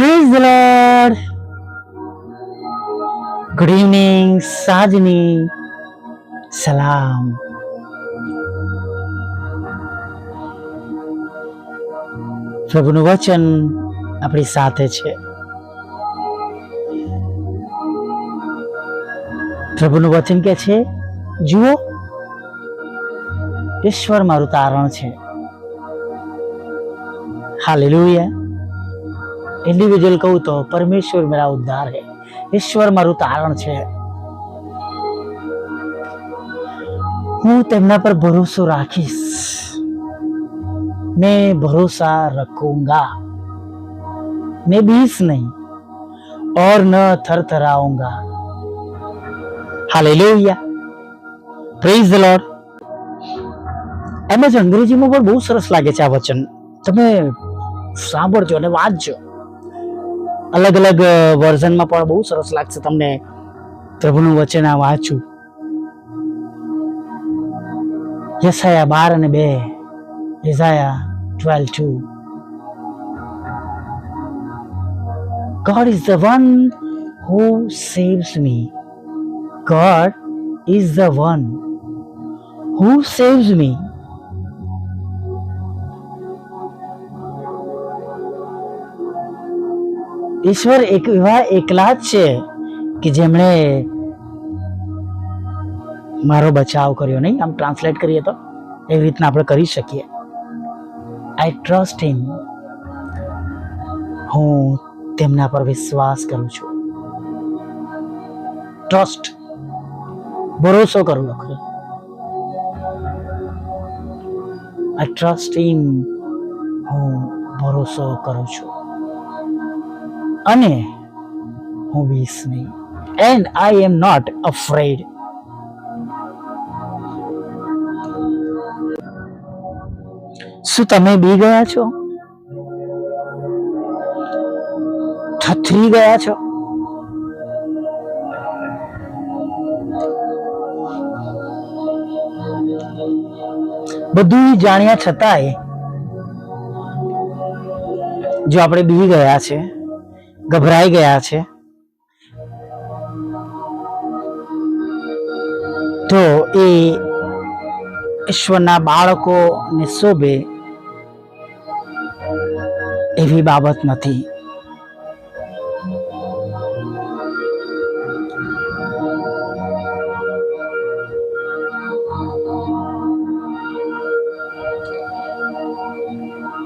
Praise Lord good evening સાજની સલામ પ્રભુનું વચન આપણી સાથે છે. પ્રભુનું વચન કે છે, જુઓ, ઈશ્વર મારું તારણ છે. હાલેલુયા इंडिविजुअल कहूँ तो परमेश्वर मेरा उद्धार है ઈશ્વર મારું તારણ છે હું તેમના પર ભરોસો રાખીશ मैं भरोसा रखूंगा मैं बीस नहीं और न थरथराऊंगा हालेलुया પ્રેઝ ધ લોર્ડ એમ જ અંગ્રેજીમાં પણ બહુ સરસ લાગે છે આ વચન તમે સાંભળજો અને વાંચજો અલગ અલગ વર્ઝનમાં પણ બહુ સરસ લાગશે તમને પ્રભુનું વચન આ વાંચું યસાયા બાર અને બે યસાયા twelve two God is the one who saves me. God is the one who saves me. ઈશ્વર એક એવા એકલા જ છે કે જેમણે મારો બચાવ કર્યો નહીં? આમ ટ્રાન્સલેટ કરીએ તો એવી રીતના આપણે કરી શકીએ. આઈ ટ્રસ્ટ હિમ હું તેમના પર વિશ્વાસ કરું છું. ટ્રસ્ટ ભરોસો કરું લખો આઈ ટ્રસ્ટ હિમ હું ભરોસો કરું છું. અને હું વીસ નહીં. And I am not afraid શું તમે બી ગયા છો? થથરી ગયા છો? બધું જાણ્યા છતાંય જો આપણે બી ગયા છે ગભરાઈ ગયા છે. તો એ ઈશ્વરના બાળકોને શોભે એવી બાબત નથી.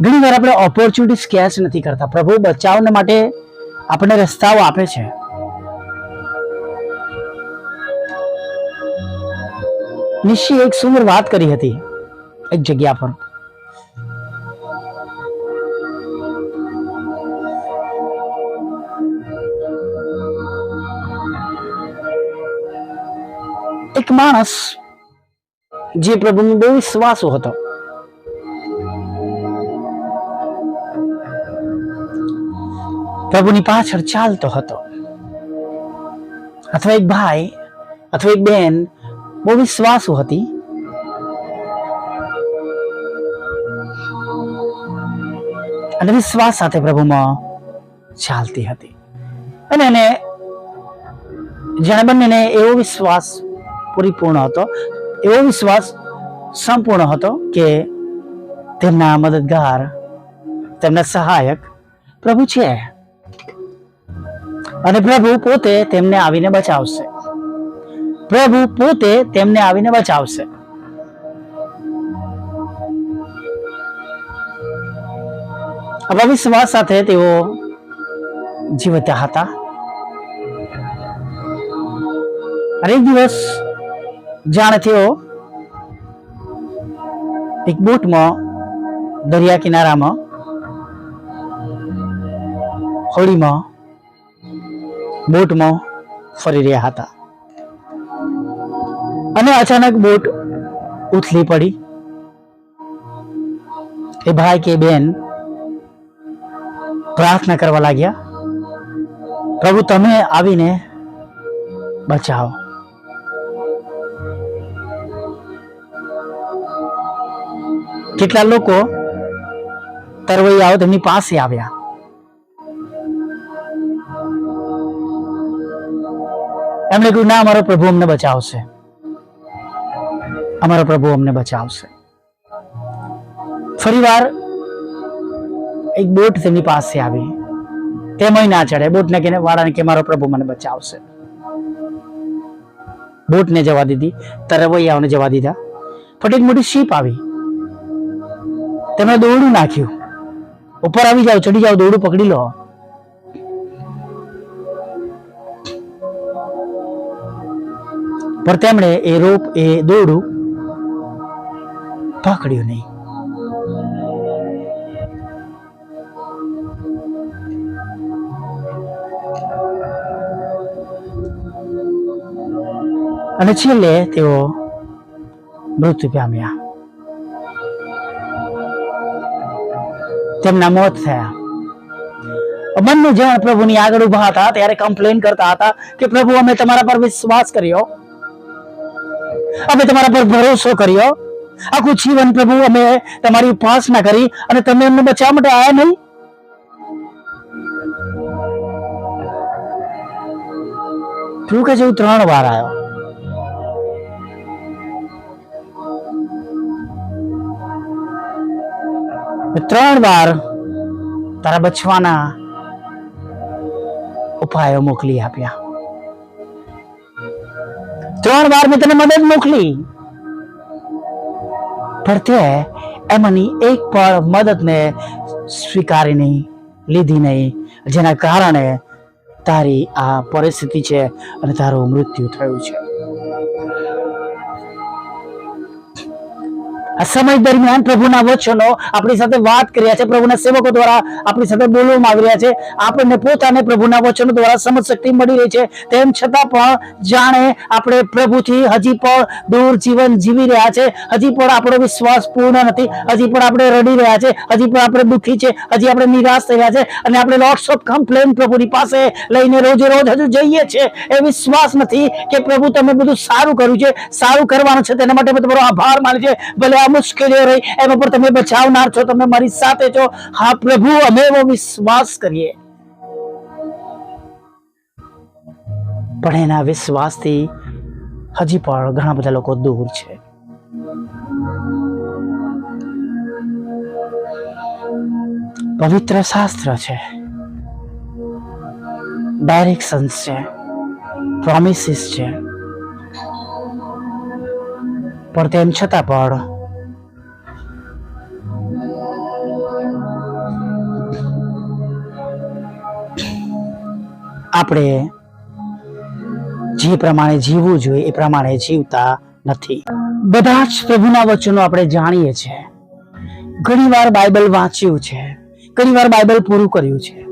ઘણી વાર આપણે ઓપોર્ચ્યુનિટી કેચ નથી કરતા. પ્રભુ બચાવને માટે આપણને રસ્તાઓ આપે છે. નિશી એક સુંદર વાત કરી હતી, એક જગ્યા પર. એક માણસ, જે પ્રભુનો બહુ વિશ્વાસો હતો. પ્રભુની પાછળ ચાલતો હતો. અથવા એક ભાઈ, અથવા એક બેન, બહુ વિશ્વાસુ હતી. અને વિશ્વાસ સાથે પ્રભુમાં ચાલતી હતી. અને એને, જાણે બંનેને એવો વિશ્વાસ પરિપૂર્ણ હતો, એવો વિશ્વાસ સંપૂર્ણ હતો કે તેમના મદદગાર, તેમના સહાયક પ્રભુ છે. અને પ્રભુ પોતે તેમને આવીને બચાવશે. પ્રભુ પોતે તેમને આવીને બચાવશે. આવા વિશ્વાસ સાથે તેઓ જીવતા હતા. અને એક દિવસ જાણે તેઓ એક બોટમાં દરિયા કિનારામાં, હોળીમાં બોટમાં ફરી રહ્યા હતા. અને અચાનક બોટ ઉથલી પડી. એ ભાઈ કે બેન, પ્રાર્થના કરવા લાગ્યા, પ્રભુ, તમે આવીને બચાવો. કેટલા લોકો તરવૈયાઓ તેમની પાસે આવ્યા. એમણે કહ્યું ના અમારો પ્રભુ અમને બચાવશે. અમારો પ્રભુ અમને બચાવશે. ફરીવાર એક બોટ તેમની પાસે આવી. તેમાંય ના ચડે. બોટને કે વાળાને કે, મારો પ્રભુ મને બચાવશે. બોટને જવા દીધી, તરવૈયાઓને જવા દીધા. પણ એક મોટી શીપ આવી. તેમણે દોરડું નાખ્યું. ઉપર આવી જાઓ, ચડી જાઓ, દોરડું પકડી લો. પણ તેમણે એ રોપ એ દોરડું પકડ્યું નહીં. અને છેલ્લે તેઓ મૃત્યુ પામ્યા. તેમના મોત થયા. બંને જણ પ્રભુની આગળ ઊભા હતા, ત્યારે કમ્પ્લેન કરતા હતા કે પ્રભુ, અમે તમારા પર વિશ્વાસ કર્યો. અમે તમારા પર ભરોસો કર્યો. આખું જીવન પ્રભુ, અમે તમારી ઉપાસના કરી અને તમે અમને બચાવવા માટે આવ્યા નહીં? તું કે જેવું ત્રણ વાર આવ્યો ત્રણ વાર તારા બચવાના ઉપાયો મોકલી આપ્યા. ત્રણ વાર મેં તને મદદ મોકલી. પણ તે એમાંની એક પણ મદદને સ્વીકારી નહીં, લીધી નહીં, જેના કારણે તારી આ પરિસ્થિતિ છે અને તારું મૃત્યુ થયું છે. સમય દરમિયાન પ્રભુના વચનો આપણી સાથે વાત કર્યા છે. પ્રભુના સેવકો દ્વારા આપણી સાથે બોલવામાં આવી રહ્યા છે. આપણને પોતાને પ્રભુના વચનો દ્વારા સમજ શક્તિ મળી રહી છે. તેમ છતાં પણ જાણે આપણે પ્રભુથી હજી પણ દૂર જીવન જીવી રહ્યા છે. હજી પણ આપણો વિશ્વાસ પૂર્ણ નથી. હજી પણ આપણે રડી રહ્યા છે. હજી પણ આપણે દુઃખી છે. હજી આપણે નિરાશ થઈ રહ્યા છે. અને આપણે લોટ્સ ઓફ કમ્પ્લેન પ્રભુની પાસે લઈને રોજે રોજ હજુ જઈએ છીએ. એ વિશ્વાસ નથી કે પ્રભુ તમે બધું સારું કર્યું છે. સારું કરવાનું છે. તેના માટે તમારો આભાર માની છે ભલે આ મુશ્કેલીઓ રહી. એમાં પણ તમે બચાવનાર છો, તમે મારી સાથે છો. હા, પ્રભુ, અમે એવો વિશ્વાસ કરીએ. પણ એના વિશ્વાસથી હજી પણ ઘણા બધા લોકો દૂર છે. પવિત્ર શાસ્ત્ર છે. ડાયરેક્શન્સ છે. પ્રોમિસીસ છે. પણ તેમ છતાં પણ આપણે જે પ્રમાણે જીવવું જોઈએ એ પ્રમાણે જીવતા નથી. બધા જ પ્રભુના વચનો આપણે જાણીએ છીએ. ઘણીવાર બાઇબલ વાંચ્યું છે. ઘણીવાર બાઇબલ પૂરું કર્યું છે.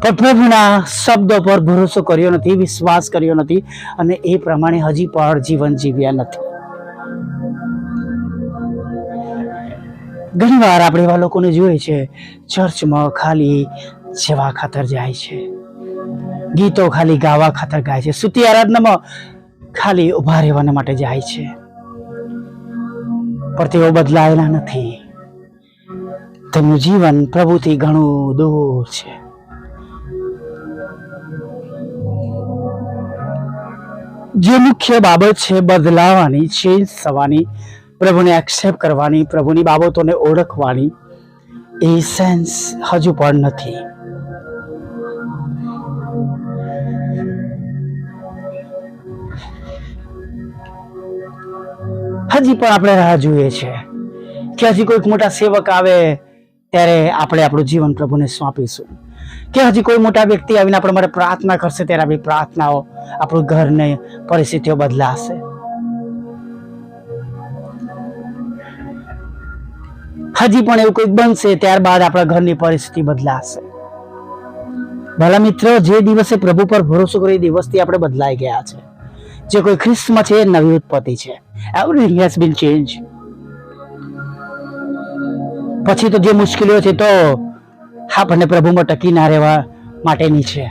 પણ પ્રભુના શબ્દો પર ભરોસો કર્યો નથી, વિશ્વાસ કર્યો નથી અને એ પ્રમાણે હજી પણ જીવન જીવ્યા નથી. ઘણી વાર આપણે એવા લોકોને જોઈએ છે, ચર્ચમાં ખાલી સેવા ખાતર જાય છે. ગીતો ખાલી ગાવા ખાતર ગાય છે, સુતી આરાધનામાં ખાલી ઊભા રહેવાના માટે જાય છે. પણ તેઓ બદલાયેલા નથી. તેમનું જીવન પ્રભુથી ઘણું દૂર છે. જે મુખ્ય બાબત છે બદલાવાની ચેન્જ થવાની પ્રભુને એક્સેપ્ટ કરવાની, પ્રભુની બાબતોને ઓળખવાની એ સેન્સ હજુ પણ નથી. હજી પણ આપણે રાહ જોઈએ છે કે હજી કોઈક મોટા સેવક આવે ત્યારે આપણે આપણું જીવન પ્રભુને સોંપીશું. કે હજી કોઈ મોટા વ્યક્તિ આવીને આપણે મારે પ્રાર્થના કરશે ત્યારે આપણી પ્રાર્થનાઓ, આપણું ઘરને પરિસ્થિતિઓ બદલાશે. હજી પણ એવું કંઈક બનશે, ત્યારબાદ આપણા ઘરની પરિસ્થિતિ બદલાશે. ભલા મિત્ર, જે દિવસે પ્રભુ પર ભરોસો કરી દિવસથી આપણે બદલાઈ ગયા છે. જે કોઈ ખ્રિસ્તમાં છે નવી ઉત્પત્તિ છે. એવરીથિંગ હેઝ બીન ચેન્જ પછી તો જે મુશ્કેલીઓ છે, તો આપણને પ્રભુમાં ટકી ના રહેવા માટેની છે.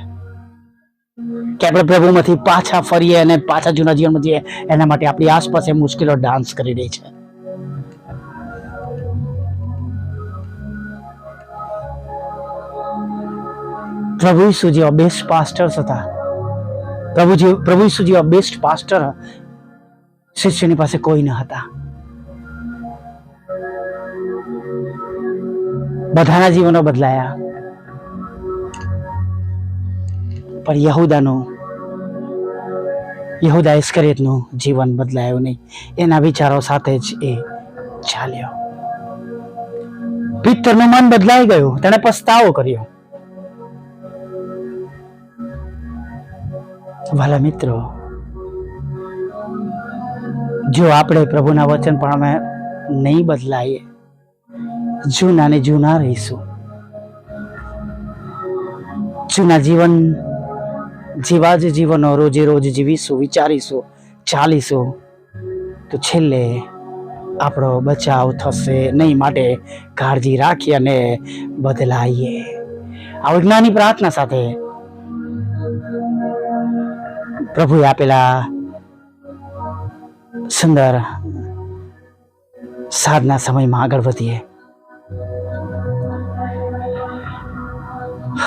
કે આપણે પ્રભુમાંથી પાછા ફરીએ અને પાછા જૂના જીવનમાં જઈએ, એના માટે આપણી આસપાસ એ મુશ્કેલીઓ ડાન્સ કરી રહી છે. પ્રભુ ઈસુ જેવા બેસ્ટ પાસ્ટર્સ હતા. પ્રભુ જે પ્રભુ ઈસુ જેવા બેસ્ટ પાસ્ટર શિષ્યની પાસે કોઈ ન હતા. બધાના જીવનો બદલાયા. પણ યહુદાનું યહુદા ઇસ્કરિયતનું જીવન બદલાયું નહીં. એના વિચારો સાથે જ એ ચાલ્યો. પિત્તરનું મન બદલાઈ ગયું. તેણે પસ્તાવો કર્યો. વાલા મિત્રો, જો આપણે પ્રભુના વચન પણ અમે નહીં બદલાઈએ જૂના ને જૂના રહીશું. જૂના જીવન, જેવા જ જીવનો રોજે રોજ જીવીશું, વિચારીશું, ચાલીશું, તો છેલ્લે આપણો બચાવ થશે નહીં માટે કાળજી રાખી અને બદલાઈએ. આ વિજ્ઞાની પ્રાર્થના સાથે પ્રભુએ આપેલા સુંદર સાધના સમયમાં આગળ વધીએ.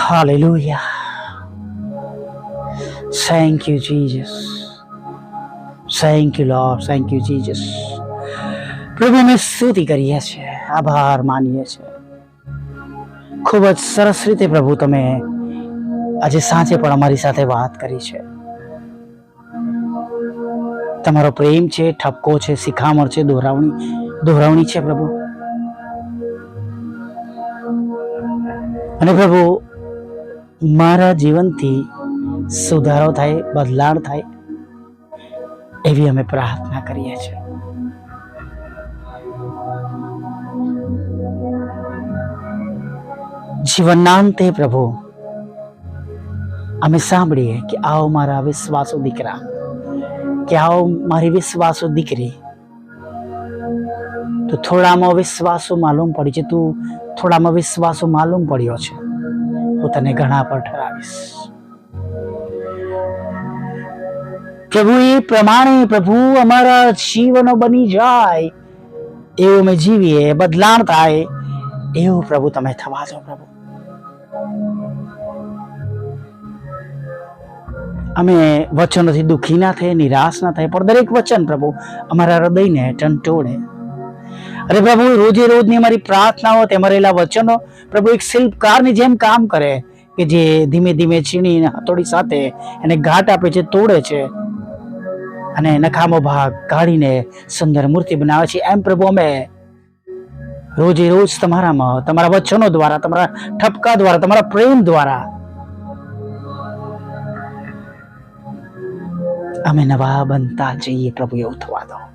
Hallelujah thank you Jesus thank you Lord thank you Jesus પ્રભુ અમે સ્તુતિ કરીએ છીએ. આભાર માનીએ છીએ. ખૂબ જ સરસ રીતે પ્રભુ તમે આજે સાંજે પણ અમારી સાથે વાત કરી છે. તમારો પ્રેમ છે, ઠપકો છે, શિખામણ છે, દોરાવણી દોરાવણી છે પ્રભુ. અને પ્રભુ, મારા જીવનથી સુધારો થાય, બદલાણ થાય, એવી અમે પ્રાર્થના કરીએ છીએ. જીવનના અંતે પ્રભુ, અમે સાંભળીએ કે આવો મારા વિશ્વાસો દીકરા. કે આવો મારી વિશ્વાસો દીકરી. તો થોડામાં વિશ્વાસો માલુમ પડી છે. તું થોડામાં વિશ્વાસો માલુમ પડ્યો છે. હું તને ઘણા પર ઠરાવીશ. પ્રભુ, એ પ્રમાણે પ્રભુ અમારા જીવનો બની જાય. એવું અમે જીવીએ, બદલાણ થાય. એવું પ્રભુ તમે થવા દો પ્રભુ. અમે વચનોથી દુઃખી ના થઈએ, નિરાશ ના થાય પણ દરેક વચન પ્રભુ અમારા હૃદયને ટંટોળે અરે પ્રભુ, રોજે રોજની અમારી પ્રાર્થનાઓ તેમાં રહેલા વચનો પ્રભુ એક શિલ્પકારની જેમ કામ કરે કે જે ધીમે ધીમે છીણીને હથોડી સાથે એને ઘાટ આપે છે, તોડે છે. અને નખામો ભાગ કાઢીને સુંદર મૂર્તિ બનાવે છે. એમ પ્રભુ અમે રોજે રોજ તમારામાં, તમારા વચનો દ્વારા, તમારા ઠપકા દ્વારા, તમારા પ્રેમ દ્વારા અમે નવા બનતા જઈએ પ્રભુ એવું થવા દો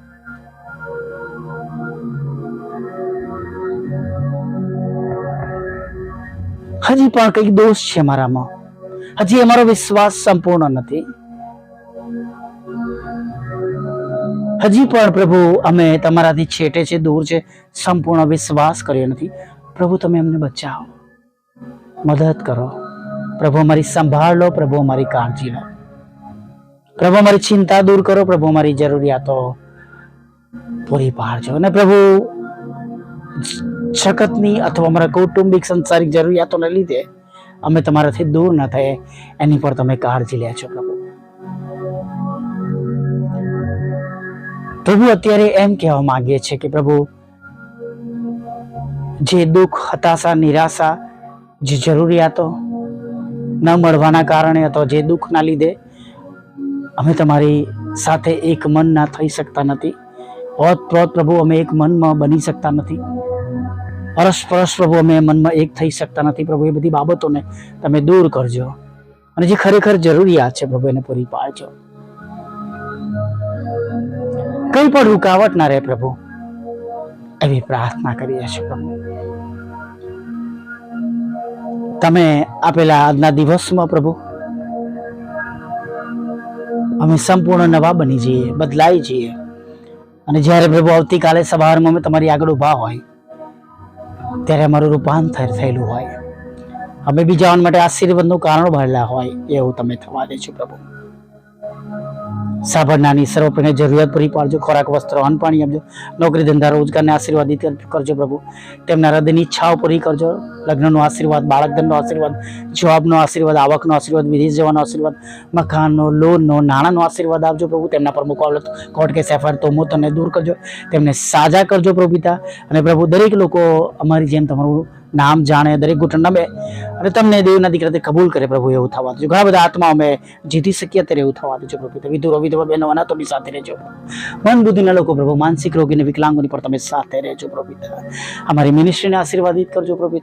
હજી પણ કંઈક દોષ છે મારામાં. હજી અમારો વિશ્વાસ સંપૂર્ણ નથી. હજી પણ પ્રભુ અમે તમારાથી છેટે છે, દૂર છે, સંપૂર્ણ વિશ્વાસ કર્યો નથી. પ્રભુ, તમે અમને બચાવો. મદદ કરો. પ્રભુ, અમારી સંભાળ લો. પ્રભુ, અમારી કાળજી લો. પ્રભુ, અમારી ચિંતા દૂર કરો. પ્રભુ, અમારી જરૂરિયાતો પૂરી પાડજો. અને પ્રભુ, જગતની અથવા અમારા કૌટુંબિક, સંસારિક જરૂરિયાતોને લીધે અમે તમારાથી દૂર ન થઈએ. એની પર તમે કાળજી લે છો, પ્રભુ. પ્રભુ, અત્યારે એમ કહેવા માંગીએ છીએ કે પ્રભુ, જે દુઃખ, હતાશા, નિરાશા, જે જરૂરિયાતો ન મળવાના કારણે અથવા જે દુઃખના લીધે અમે તમારી સાથે એક મન ના થઈ શકતા નથી. ઓતપ્રોત પ્રભુ અમે એક મનમાં બની શકતા નથી. પરસ્પરસ પ્રભુ અમે મનમાં એક થઈ શકતા નથી પ્રભુ, એ બધી બાબતોને તમે દૂર કરજો. અને જે ખરેખર જરૂરિયાત છે પ્રભુ, એને પૂરી પાડજો. કઈ પણ રૂકાવટ ના રહે પ્રભુ, એવી પ્રાર્થના કરીએ છીએ પ્રભુ. તમે આપેલા આજના દિવસમાં પ્રભુ અમે સંપૂર્ણ નવા બની જઈએ, બદલાઈ જઈએ. અને જ્યારે પ્રભુ આવતીકાલે સવારમાં અમે તમારી આગળ ઊભા હોય, ત્યારે અમારું રૂપાંતર થયેલું હોય. અમે બીજાઓને માટે આશીર્વાદનું કારણ ભરેલા હોય, એવું તમે થવા દેજો પ્રભુ. સાંભળનારની સર્વ પ્રકારની જરૂરિયાત પૂરી પાડજો. ખોરાક, વસ્ત્ર, અન્ન, પાણી આપજો. નોકરી, ધંધા, રોજગારને આશીર્વાદિત કરજો પ્રભુ. તેમના હૃદયની ઈચ્છાઓ પૂરી કરજો. લગ્નનો આશીર્વાદ, બાળકધનનો આશીર્વાદ જોબનો આશીર્વાદ, આવકનો આશીર્વાદ, વિદેશ જવાનો આશીર્વાદ, મકાનનો, લોનનો, નાણાંનો આશીર્વાદ આપજો પ્રભુ. તેમના પર મુકાવલો કોર્ટ કેસ સેફર તો તને દૂર કરજો. તેમને સાજા કરજો પ્રભુ પિતા. અને પ્રભુ, દરેક લોકો અમારી જેમ તમારું નામ જાણે દરેક ઘૂંટણ નમે અને તમને દેવના દીકરાથી કબૂલ કરે પ્રભુ, એવું થવા દેજો. ઘણા બધા આત્મા અમે જીતી શકીએ ત્યારે એવું થવા દેજો પ્રભુ. વિધુ વિધુરો, વિધવા બહેનો અનાતોની સાથે રહેજો. મન બુદ્ધિના લોકો પ્રભુ, માનસિક રોગીને વિકલાંગોની પણ તમે સાથે રહેજો પ્રભુ. અમારી મિનિસ્ટ્રીને આશીર્વાદિત કરજો પ્રભુ.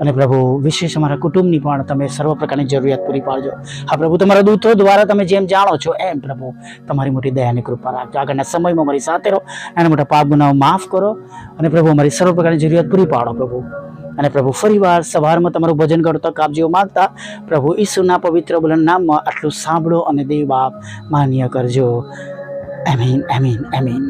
અને પ્રભુ, વિશેષ અમારા કુટુંબની પણ તમે સર્વ પ્રકારની જરૂરિયાત પૂરી પાડજો. હા પ્રભુ, તમારા દૂતો દ્વારા તમે જેમ જાણો છો એમ પ્રભુ, તમારી મોટી દયાની કૃપા રાખજો. આગળના સમયમાં અમારી સાથે રહો. નાના મોટા પાપ ગુનાઓ માફ કરો. અને પ્રભુ, અમારી સર્વ પ્રકારની જરૂરિયાત પૂરી પાડો પ્રભુ. અને પ્રભુ ફરીવાર સવારમાં તમારું ભજન કરતો કાપજીઓ માગતા, પ્રભુ ઈસુના પવિત્ર બલન નામમાં આટલું સાંભળો અને દેવ બાપ માન્ય કરજો. એમીન એમીન એમીન